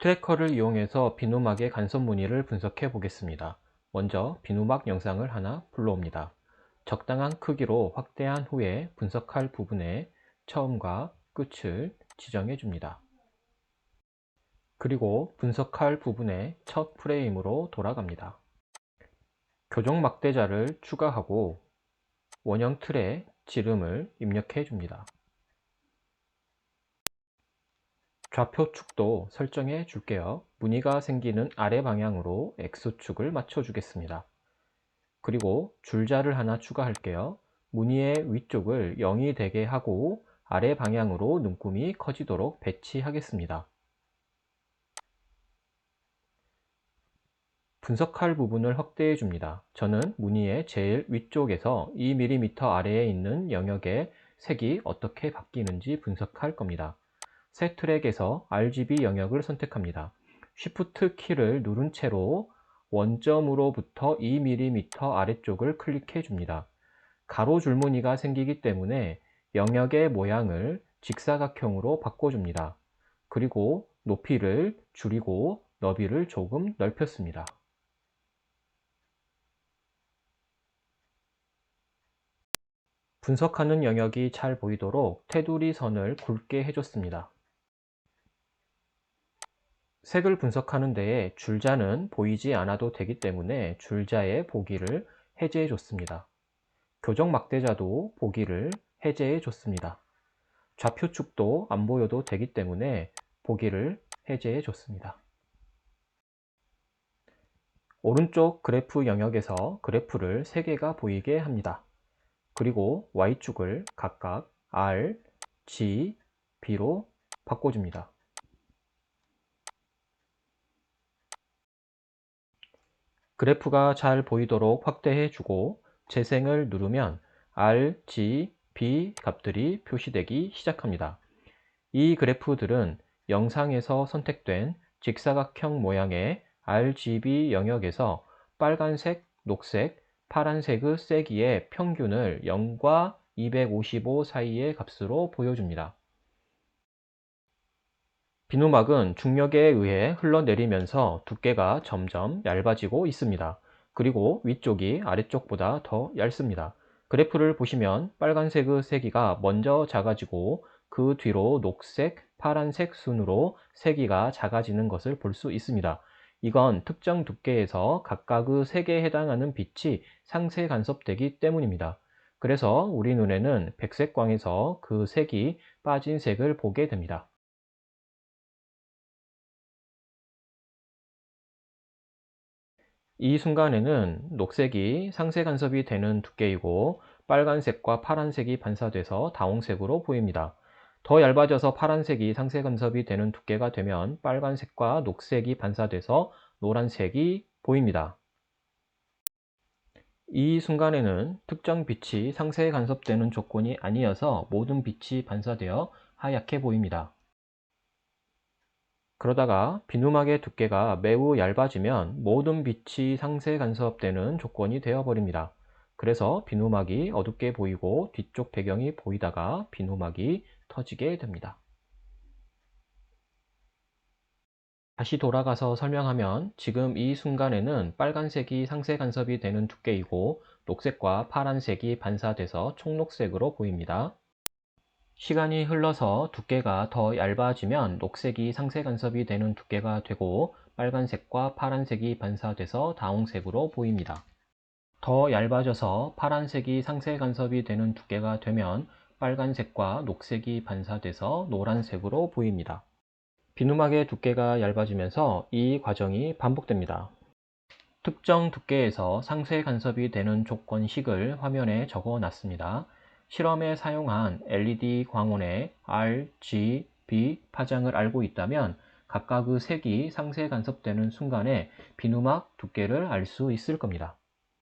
트래커를 이용해서 비누막의 간섭 무늬를 분석해 보겠습니다. 먼저 비누막 영상을 하나 불러옵니다. 적당한 크기로 확대한 후에 분석할 부분에 처음과 끝을 지정해 줍니다. 그리고 분석할 부분에 첫 프레임으로 돌아갑니다. 교정 막대자를 추가하고 원형 틀에 지름을 입력해 줍니다. 좌표 축도 설정해 줄게요. 무늬가 생기는 아래 방향으로 X축을 맞춰 주겠습니다. 그리고 줄자를 하나 추가할게요. 무늬의 위쪽을 0이 되게 하고 아래 방향으로 눈금이 커지도록 배치하겠습니다. 분석할 부분을 확대해 줍니다. 저는 무늬의 제일 위쪽에서 2mm 아래에 있는 영역의 색이 어떻게 바뀌는지 분석할 겁니다. 새 트랙에서 RGB 영역을 선택합니다. Shift 키를 누른 채로 원점으로부터 2mm 아래쪽을 클릭해 줍니다. 가로 줄무늬가 생기기 때문에 영역의 모양을 직사각형으로 바꿔줍니다. 그리고 높이를 줄이고 너비를 조금 넓혔습니다. 분석하는 영역이 잘 보이도록 테두리 선을 굵게 해줬습니다. 색을 분석하는 데에 줄자는 보이지 않아도 되기 때문에 줄자의 보기를 해제해 줬습니다. 교정 막대자도 보기를 해제해 줬습니다. 좌표축도 안 보여도 되기 때문에 보기를 해제해 줬습니다. 오른쪽 그래프 영역에서 그래프를 3개가 보이게 합니다. 그리고 Y축을 각각 R, G, B로 바꿔줍니다. 그래프가 잘 보이도록 확대해 주고 재생을 누르면 R, G, B 값들이 표시되기 시작합니다. 이 그래프들은 영상에서 선택된 직사각형 모양의 RGB 영역에서 빨간색, 녹색, 파란색의 세기의 평균을 0과 255 사이의 값으로 보여줍니다. 비누막은 중력에 의해 흘러내리면서 두께가 점점 얇아지고 있습니다. 그리고 위쪽이 아래쪽보다 더 얇습니다. 그래프를 보시면 빨간색의 세기가 먼저 작아지고 그 뒤로 녹색, 파란색 순으로 세기가 작아지는 것을 볼 수 있습니다. 이건 특정 두께에서 각각의 색에 해당하는 빛이 상세 간섭되기 때문입니다. 그래서 우리 눈에는 백색광에서 그 색이 빠진 색을 보게 됩니다. 이 순간에는 녹색이 상세 간섭이 되는 두께이고 빨간색과 파란색이 반사돼서 다홍색으로 보입니다. 더 얇아져서 파란색이 상세 간섭이 되는 두께가 되면 빨간색과 녹색이 반사돼서 노란색이 보입니다. 이 순간에는 특정 빛이 상세 간섭되는 조건이 아니어서 모든 빛이 반사되어 하얗게 보입니다. 그러다가 비누막의 두께가 매우 얇아지면 모든 빛이 상세 간섭되는 조건이 되어버립니다. 그래서 비누막이 어둡게 보이고 뒤쪽 배경이 보이다가 비누막이 터지게 됩니다. 다시 돌아가서 설명하면 지금 이 순간에는 빨간색이 상세 간섭이 되는 두께이고 녹색과 파란색이 반사돼서 총록색으로 보입니다. 시간이 흘러서 두께가 더 얇아지면 녹색이 상세 간섭이 되는 두께가 되고 빨간색과 파란색이 반사돼서 다홍색으로 보입니다. 더 얇아져서 파란색이 상세 간섭이 되는 두께가 되면 빨간색과 녹색이 반사돼서 노란색으로 보입니다. 비누막의 두께가 얇아지면서 이 과정이 반복됩니다. 특정 두께에서 상세 간섭이 되는 조건식을 화면에 적어 놨습니다. 실험에 사용한 LED 광원의 R, G, B 파장을 알고 있다면 각각의 색이 상세 간섭되는 순간에 비누막 두께를 알 수 있을 겁니다.